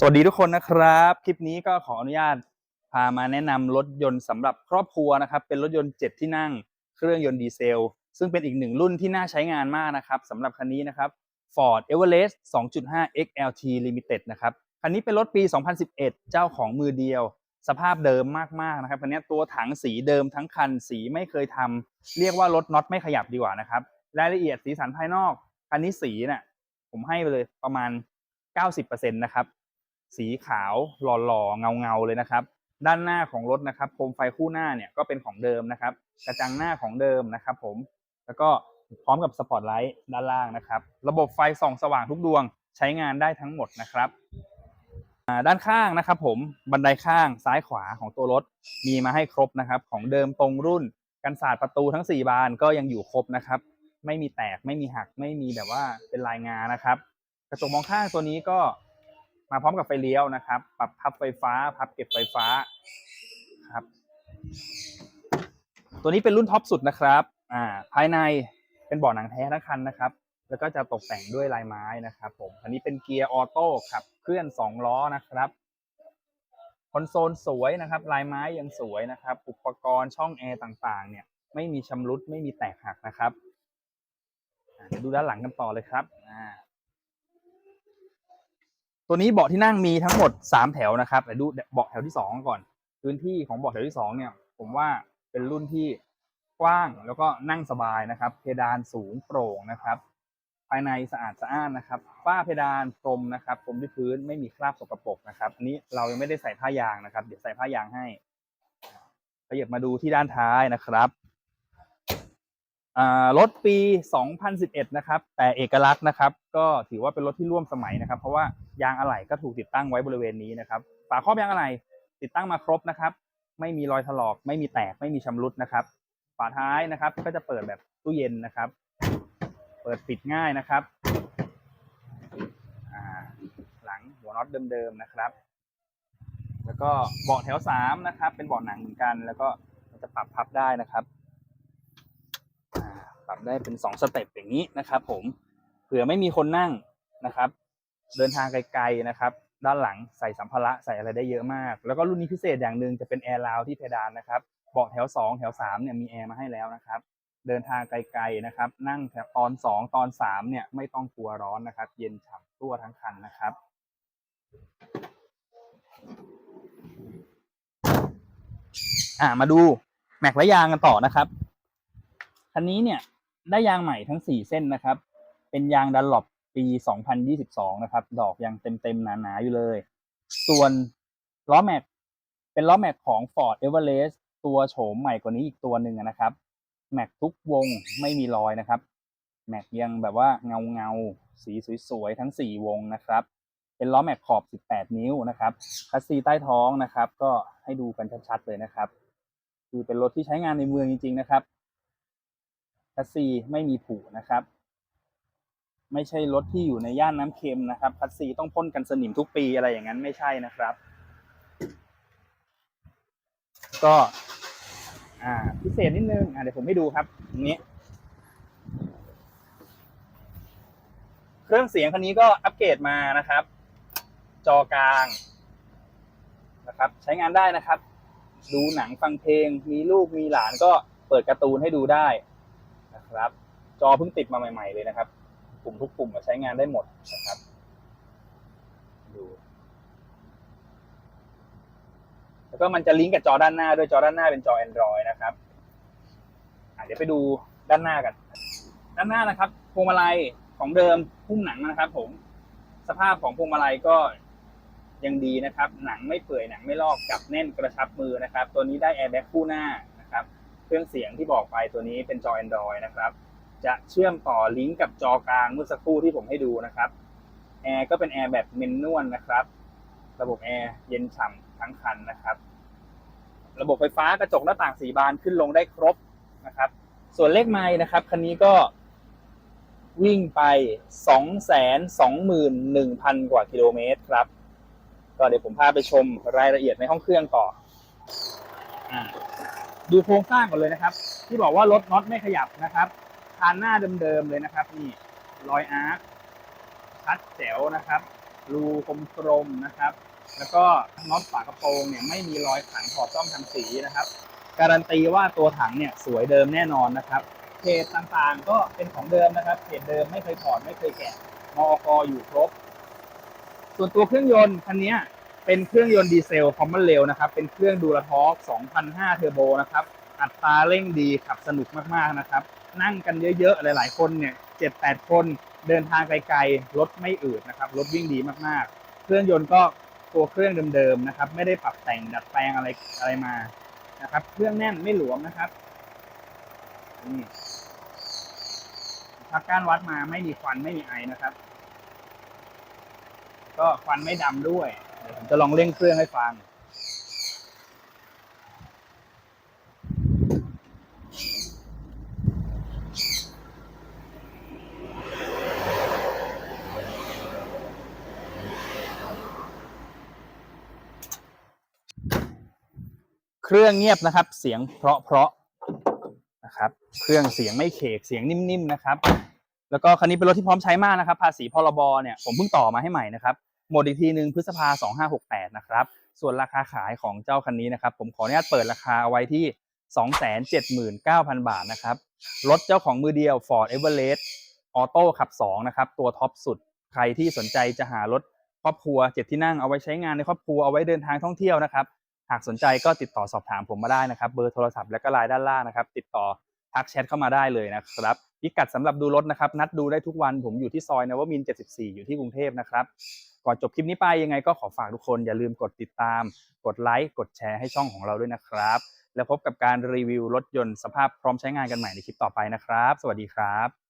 สวัสดีทุกคนนะครับ คลิปนี้ก็ขออนุญาตพามาแนะนำรถยนต์สำหรับครอบครัวนะครับ เป็นรถยนต์ 7 ที่นั่ง เครื่องยนต์ดีเซล ซึ่งเป็นอีกหนึ่งรุ่นที่น่าใช้งานมากนะครับสำหรับคันนี้นะครับ Ford Everest 2.5 XLT Limited นะครับ คันนี้เป็นรถปี 2011 เจ้าของมือเดียว สภาพเดิมมากๆนะครับคันนี้ตัวถังสีเดิมทั้งคันสีไม่เคยทำเรียกว่ารถน็อตไม่ขยับดีกว่านะครับรายละเอียดสีสันภายนอก คันนี้สีนี่ยผมให้ไปเลยประมาณ 90%นะครับ สีขาวหล่อๆเงาๆเลยนะครับ ด้านหน้าของรถนะครับโคมไฟคู่หน้าเนี่ยก็เป็นของเดิมนะครับ กระจังหน้าของเดิมนะครับผมแล้วก็พร้อมกับสปอตไลท์ด้านล่างนะครับ ระบบไฟส่องสว่างทุกดวงใช้งานได้ทั้งหมดนะครับด้านข้างนะครับผมบันไดข้างซ้ายขวาของตัวรถมีมาให้ครบนะครับ ของเดิมตรงรุ่นกันศาสตร์ประตูทั้ง 4 บานก็ยังอยู่ครบนะครับ ไม่มีแตกไม่มีหักไม่มีแบบว่าเป็นลายงานะครับ กระจกมองข้างตัวนี้ก็ มาพร้อมกับไฟเลี้ยวนะครับ ปรับพับไฟฟ้า พับเก็บไฟฟ้าครับ ตัวนี้เป็นรุ่นท็อปสุดนะครับ อ่า ภายในเป็นเบาะหนังแท้ทั้งคันนะครับ แล้วก็จะตกแต่งด้วยลายไม้นะครับ ผม อันนี้เป็นเกียร์ออโต้ขับเคลื่อนสองล้อนะครับคอนโซลสวยนะครับ ลายไม้ยังสวยนะครับ อุปกรณ์ช่องแอร์ต่างๆ เนี่ย ไม่มีชำรุดไม่มีแตกหักนะครับอ่าเดี๋ยวดูด้านหลังกันต่อเลยครับอ่า ตัวนี้เบาะที่นั่งมีทั้งหมด3แถวนะครับเดี๋ยวดูเบาะแถวที่2ก่อน พื้นที่ของเบาะแถวที่2เนี่ย ผมว่าเป็นรุ่นที่กว้างแล้วก็นั่งสบายนะครับ เพดานสูงโปร่งนะครับ ภายในสะอาดสะอ้านนะครับ ฝ้าเพดานพรมนะครับพรมที่พื้นไม่มีคราบสกปรกนะครับอันนี้เรายังไม่ได้ใส่ผ้ายางนะครับ เดี๋ยวใส่ผ้ายางให้ขยับมาดูที่ด้านท้ายนะครับ รถปี 2011 นะครับ แต่เอกลักษณ์นะครับ ก็ถือว่าเป็นรถที่ร่วมสมัยนะครับ เพราะว่ายางอะไหล่ก็ถูกติดตั้งไว้บริเวณนี้นะครับ ฝาครอบยางอะไหล่ติดตั้งมาครบนะครับ ไม่มีรอยถลอก ไม่มีแตก ไม่มีชำรุดนะครับ ฝาท้ายนะครับ ก็จะเปิดแบบตู้เย็นนะครับ เปิดปิดง่ายนะครับ หลังหัวน็อตเดิมๆนะครับ แล้วก็เบาะแถวสามนะครับ เป็นเบาะหนังเหมือนกัน แล้วก็จะปรับพับได้นะครับ ปรับได้เป็นสองสเต็ปอย่างนี้นะครับ ผมเผื่อไม่มีคนนั่งนะครับ เดินทางไกลๆนะครับ ด้านหลังใส่สัมภาระใส่อะไรได้เยอะมาก แล้วก็รุ่นนี้พิเศษอย่างหนึ่งจะเป็นแอร์ราวที่เพดานนะครับเบาะแถวสองแถวสามเนี่ยมีแอร์มาให้แล้วนะครับ เดินทางไกลๆนะครับ นั่งแถวตอนสองตอนสามเนี่ยไม่ต้องกลัวร้อนนะครับ เย็นฉ่ำทั่วทั้งคันนะครับอ่ามาดูแม็กและยางกันต่อนะครับคันนี้เนี่ย ได้ยางใหม่ทั้ง 4 เส้นนะครับ เป็นยางดันหลบปี 2022 นะครับ ดอกยังเต็มๆหนาๆอยู่เลย ส่วนล้อแม็กเป็นล้อแม็กของ Ford Everest ตัวโฉมใหม่กว่านี้อีกตัวหนึ่งนะครับ แม็กทุกวงไม่มีรอยนะครับ แม็กยังแบบว่าเงาเงาๆสีสวยๆทั้ง 4 วงนะครับ เป็นล้อแม็กขอบ 18 นิ้วนะครับคัสซีใต้ท้องนะครับ ก็ให้ดูกันชัดๆเลยนะครับ คือเป็นรถที่ใช้งานในเมืองจริงๆนะครับ คัสซีไม่มีผุนะครับ ไม่ใช่รถที่อยู่ในย่านน้ำเค็มนะครับคัสซีต้องพ่นกันสนิมทุกปีอะไรอย่างนั้นไม่ใช่นะครับ ก็อ่าพิเศษนิดนึงอ่าเดี๋ยวผมให้ดูครับตรงนี้เครื่องเสียงคันนี้ก็อัปเกรดมานะครับ จอกลางนะครับ ใช้งานได้นะครับ ดูหนังฟังเพลง มีลูกมีหลานก็เปิดการ์ตูนให้ดูได้ นะครับ จอเพิ่งติดมาใหม่ๆเลยนะครับ ปุ่มทุกปุ่มใช้งานได้หมดนะครับดูแล้วก็มันจะลิงก์กับจอด้านหน้าด้วยจอด้านหน้าเป็นจอ Android นะครับเดี๋ยวไปดูด้านหน้ากัน ด้านหน้านะครับพวงมาลัยของเดิมหุ้มหนังนะครับ ผม สภาพของพวงมาลัยก็ยังดีนะครับ หนังไม่เปื่อยหนังไม่ลอกจับแน่นกระชับมือนะครับ ตัวนี้ได้แอร์แบ็กคู่หน้านะครับ เครื่องเสียงที่บอกไปตัวนี้เป็นจอ Android นะครับ จะเชื่อมต่อลิงก์กับจอกลางเมื่อสักครู่ที่ผมให้ดูนะครับแอร์ก็เป็นแอร์แบบเมนนวลนะครับ ระบบแอร์เย็นฉ่ำทั้งคันนะครับ ระบบไฟฟ้ากระจกหน้าต่างสีบานขึ้นลงได้ครบนะครับ ส่วนเลขไม้นะครับคันนี้ก็วิ่งไป 221,000 กว่ากิโลเมตรครับ ก็เดี๋ยวผมพาไปชมรายละเอียดในห้องเครื่องต่ออา ดูโครงสร้างก่อนเลยนะครับ ที่บอกว่ารถน็อตไม่ขยับนะครับคานหน้าเดิมๆเลยนะครับ นี่รอยอาร์คชัดแจ๋วนะครับ รูคมกลมนะครับ แล้วก็น็อตฝากระโปรงเนี่ยไม่มีรอยขันขอบซ่อมทำสีนะครับ การันตีว่าตัวถังเนี่ยสวยเดิมแน่นอนนะครับเพจต่างๆก็เป็นของเดิมนะครับเพจเดิมไม่เคยถอดไม่เคยแกะมอกอยู่ครบ ส่วนตัวเครื่องยนต์คันนี้ เป็นเครื่องยนต์ดีเซลคอมมอนเรลนะครับ เป็นเครื่องดูลทอก2,500เทอร์โบนะครับ อัตราเร่งดีขับสนุกมากๆนะครับ นั่งกันเยอะๆ หลายๆ คนเนี่ย7-8คนเดินทางไกลๆ รถไม่อืดนะครับ รถวิ่งดีมากๆ เครื่องยนต์ก็ตัวเครื่องเดิมๆนะครับ ไม่ได้ปรับแต่งดัดแปลงอะไรอะไรมานะครับ เครื่องแน่นไม่หลวมนะครับนี่พักก้านวัดมาไม่มีควันไม่มีไอนะครับ ก็ควันไม่ดำด้วย ผมจะลองเร่งเครื่องให้ฟัง เครื่องเงียบนะครับ เสียงเพราะเพราะนะครับ เครื่องเสียงไม่เขกเสียงนิ่มๆนะครับ แล้วก็คันนี้เป็นรถที่พร้อมใช้มากนะครับ ภาษีพรบเนี่ยผมเพิ่งต่อมาให้ใหม่นะครับ หมดอีกทีหนึ่งพฤษภา 2568 นะครับ ส่วนราคาขายของเจ้าคันนี้นะครับ ผมขออนุญาตเปิดราคาเอาไว้ที่ 279,000 บาทนะครับ รถเจ้าของมือเดียว Ford Everest ออโต้ขับ 2 นะครับ ตัวท็อปสุด ใครที่สนใจจะหารถครอบครัวเจ็ดที่นั่งเอาไว้ใช้งานในครอบครัวเอาไว้เดินทางท่องเที่ยวนะครับ หากสนใจก็ติดต่อสอบถามผมมาได้นะครับ เบอร์โทรศัพท์และก็ไลน์ด้านล่างนะครับ ติดต่อ ทักแชทเข้ามาได้เลยนะครับพิกัดสำหรับดูรถนะครับ นัดดูได้ทุกวันผมอยู่ที่ซอยนวมิน 74 อยู่ที่กรุงเทพนะครับ ก่อนจบคลิปนี้ไปยังไงก็ขอฝากทุกคนอย่าลืมกดติดตาม กดไลค์ กดแชร์ให้ช่องของเราด้วยนะครับ แล้วพบกับการรีวิวรถยนต์สภาพพร้อมใช้งานกันใหม่ในคลิปต่อไปนะครับ สวัสดีครับ